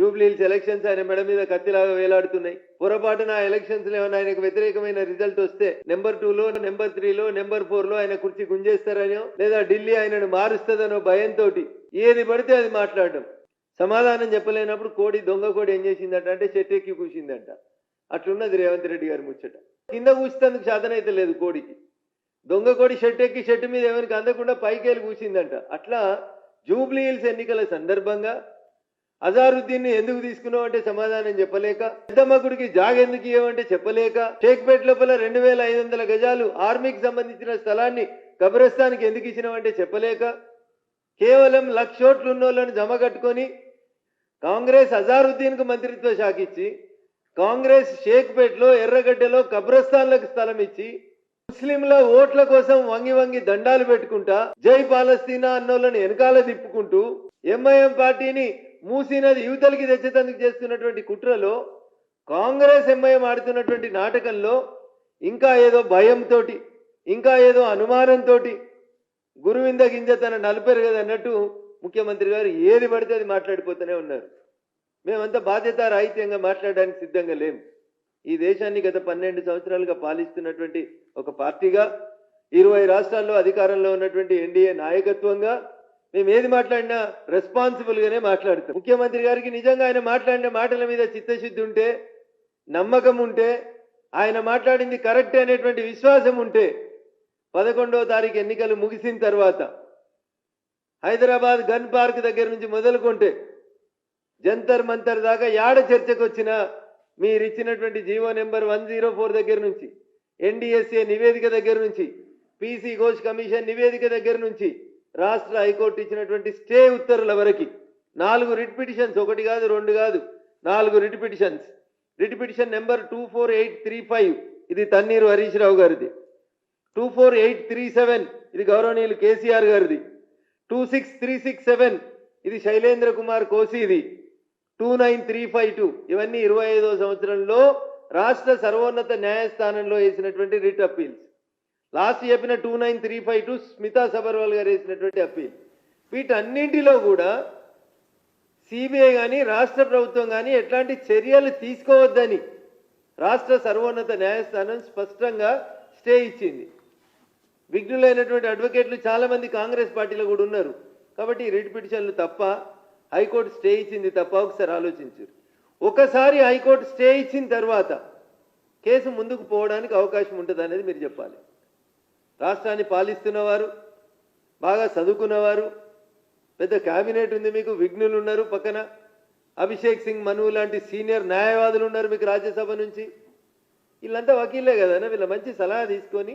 Jubilee Hills elections ఆయన మెడ మీద కత్తిలాగా వేలాడుతున్నాయి. పొరపాటున ఆ ఎలక్షన్స్లో ఏమైనా ఆయనకు వ్యతిరేకమైన రిజల్ట్ వస్తే నెంబర్ టూ లో నెంబర్ త్రీ లో నెంబర్ ఫోర్లో ఆయన కుర్చీ గుంజేస్తారనో లేదా ఢిల్లీ ఆయనను మారుస్తుందనో భయంతో ఏది పడితే అది మాట్లాడడం. సమాధానం చెప్పలేనప్పుడు కోడి దొంగ కోడి ఏం చేసిందట అంటే చెట్టు ఎక్కి కూసిందంట. అట్లున్నది రేవంత్ రెడ్డి గారి ముచ్చట. కింద కూసేందుకు సాధన అయితే లేదు కోడికి. దొంగ కోడి షెట్ ఎక్కి షెట్టు మీద ఎవరికి అందకుండా పైకేలు కూసిందంట. అట్లా జూబ్లీ హిల్స్ ఎన్నికల సందర్భంగా అజారుద్దీన్ ఎందుకు తీసుకున్నావు అంటే సమాధానం చెప్పలేక పెద్దమ్మ గుడికి జాగ ఎందుకు ఇవ్వమంటే చెప్పలేక షేక్పేట్ లోపల రెండు వేల ఐదు వందల గజాలు ఆర్మీకి సంబంధించిన స్థలాన్ని కబ్రస్థానికి ఎందుకు ఇచ్చినావంటే చెప్పలేక కేవలం లక్షోట్లు ఉన్నోళ్ళని జమ కట్టుకొని కాంగ్రెస్ అజారుద్దీన్కు మంత్రిత్వ శాఖ ఇచ్చి కాంగ్రెస్ షేక్పేట్లో ఎర్రగడ్డలో కబ్రస్థాన్లకు స్థలం ఇచ్చి ముస్లింల ఓట్ల కోసం వంగి వంగి దండాలు పెట్టుకుంటా జై పాలస్తీనా అన్నోళ్ళని వెనకాల తిప్పుకుంటూ ఎంఐఎం పార్టీని మూసినది యువతలకి తెచ్చేందుకు చేస్తున్నటువంటి కుట్రలో కాంగ్రెస్ ఎంఐఎం ఆడుతున్నటువంటి నాటకంలో ఇంకా ఏదో భయంతో ఇంకా ఏదో అనుమానంతో గురువింద గింజ తన నలిపారు కదా అన్నట్టు ముఖ్యమంత్రి గారు ఏది పడితే అది మాట్లాడిపోతూనే ఉన్నారు. మేమంతా బాధ్యత రాహిత్యంగా మాట్లాడడానికి సిద్ధంగా లేము ఈ దేశాన్ని గత పన్నెండు సంవత్సరాలుగా పాలిస్తున్నటువంటి ఒక పార్టీగా ఇరవై రాష్ట్రాల్లో అధికారంలో ఉన్నటువంటి ఎన్డీఏ నాయకత్వంగా మేము ఏది మాట్లాడినా రెస్పాన్సిబుల్ గానే మాట్లాడతాం. ముఖ్యమంత్రి గారికి నిజంగా ఆయన మాట్లాడిన మాటల మీద చిత్తశుద్ధి ఉంటే నమ్మకం ఉంటే ఆయన మాట్లాడింది కరెక్ట్ అనేటువంటి విశ్వాసం ఉంటే పదకొండవ తారీఖు ఎన్నికలు ముగిసిన తర్వాత హైదరాబాద్ గన్ పార్క్ దగ్గర నుంచి మొదలుకుంటే జంతర్ మంతర్ దాకా యాడ చర్చకు వచ్చినా మీరు ఇచ్చినటువంటి GO number one zero four దగ్గర నుంచి ఎన్డీఎస్ఏ నివేదిక దగ్గర నుంచి పీసీ ఘోష్ కమిషన్ నివేదిక దగ్గర నుంచి రాష్ట్ర హైకోర్టు ఇచ్చినటువంటి స్టే ఉత్తర్వుల వరకు నాలుగు రిట్ పిటిషన్స్ ఒకటి కాదు రెండు కాదు నాలుగు writ petitions. Writ petition number two four eight three five ఇది తన్నీరు హరీష్ రావు గారిది. Two four eight three seven ఇది గౌరవనీయులు కేసీఆర్ గారిది. Two six three six seven ఇది Shailendra Kumar కోసిది two nine three five two ఇవన్నీ ఇరవై ఐదో సంవత్సరంలో రాష్ట్ర సర్వోన్నత న్యాయస్థానంలో వేసినటువంటి రిట్ అప్పీల్స్. లాస్ట్ చెప్పిన two nine three five two Smita Sabharwal గారు వేసినటువంటి అప్పీల్. వీటన్నింటిలో కూడా సిబిఐ కానీ రాష్ట్ర ప్రభుత్వం కానీ ఎట్లాంటి చర్యలు తీసుకోవద్దని రాష్ట్ర సర్వోన్నత న్యాయస్థానం స్పష్టంగా స్టే ఇచ్చింది. విఘ్నులైనటువంటి అడ్వకేట్లు చాలామంది కాంగ్రెస్ పార్టీలో కూడా ఉన్నారు. కాబట్టి ఈ రిట్ పిటిషన్లు తప్ప హైకోర్టు స్టే ఇచ్చింది తప్ప ఒకసారి ఆలోచించారు ఒకసారి హైకోర్టు స్టే ఇచ్చిన తర్వాత కేసు ముందుకు పోవడానికి అవకాశం ఉంటుంది అనేది మీరు చెప్పాలి. రాష్ట్రాన్ని పాలిస్తున్నవారు బాగా చదువుకున్నవారు పెద్ద క్యాబినెట్ ఉంది మీకు విఘ్నులు ఉన్నారు పక్కన. అభిషేక్ సింగ్ మను లాంటి సీనియర్ న్యాయవాదులు ఉన్నారు మీకు రాజ్యసభ నుంచి. వీళ్ళంతా వకీలే కదా వీళ్ళ మంచి సలహా తీసుకొని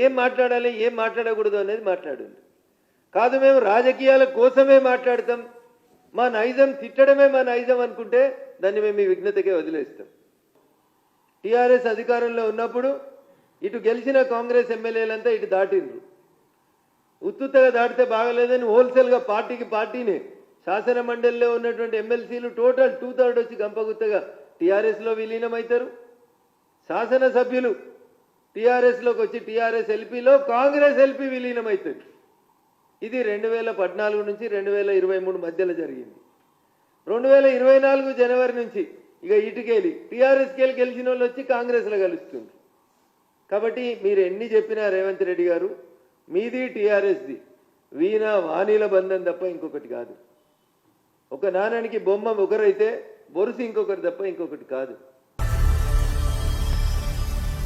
ఏం మాట్లాడాలి ఏం మాట్లాడకూడదు అనేది మాట్లాడండి. కాదు మేము రాజకీయాల కోసమే మాట్లాడతాం. మా నైజం తిట్టడమే మా నైజం అనుకుంటే దాన్ని మేము మీ విఘ్నతకే వదిలేస్తాం. టీఆర్ఎస్ అధికారంలో ఉన్నప్పుడు ఇటు గెలిచిన కాంగ్రెస్ ఎమ్మెల్యేలంతా ఇటు దాటిండ్రు. ఉత్తుత్తగా దాటితే బాగలేదని హోల్సేల్గా పార్టీకి పార్టీనే. శాసన మండలిలో ఉన్నటువంటి ఎమ్మెల్సీలు టోటల్ టూ థర్డ్ వచ్చి గంపగుత్తగా టీఆర్ఎస్లో విలీనమవుతారు శాసనసభ్యులు టీఆర్ఎస్లోకి వచ్చి టీఆర్ఎస్ ఎల్పీలో కాంగ్రెస్ ఎల్పీ విలీనమవుతుంది ఇది రెండు వేల పద్నాలుగు నుంచి రెండు వేల ఇరవై మూడు మధ్యలో జరిగింది. రెండు వేల ఇరవై నాలుగు జనవరి నుంచి ఇక ఇటుకెళ్ళి టీఆర్ఎస్కి వెళ్ళి గెలిచిన వాళ్ళు వచ్చి కాంగ్రెస్లో కలుస్తుంది కాబట్టి మీరు ఎన్ని చెప్పినా రేవంత్ రెడ్డి గారు మీది టీఆర్ఎస్ది. వీణ వాణిల బంధం తప్ప ఇంకొకటి కాదు. ఒక నాణానికి బొమ్మ ఒకరైతే బొరుసు ఇంకొకటి తప్ప ఇంకొకటి కాదు.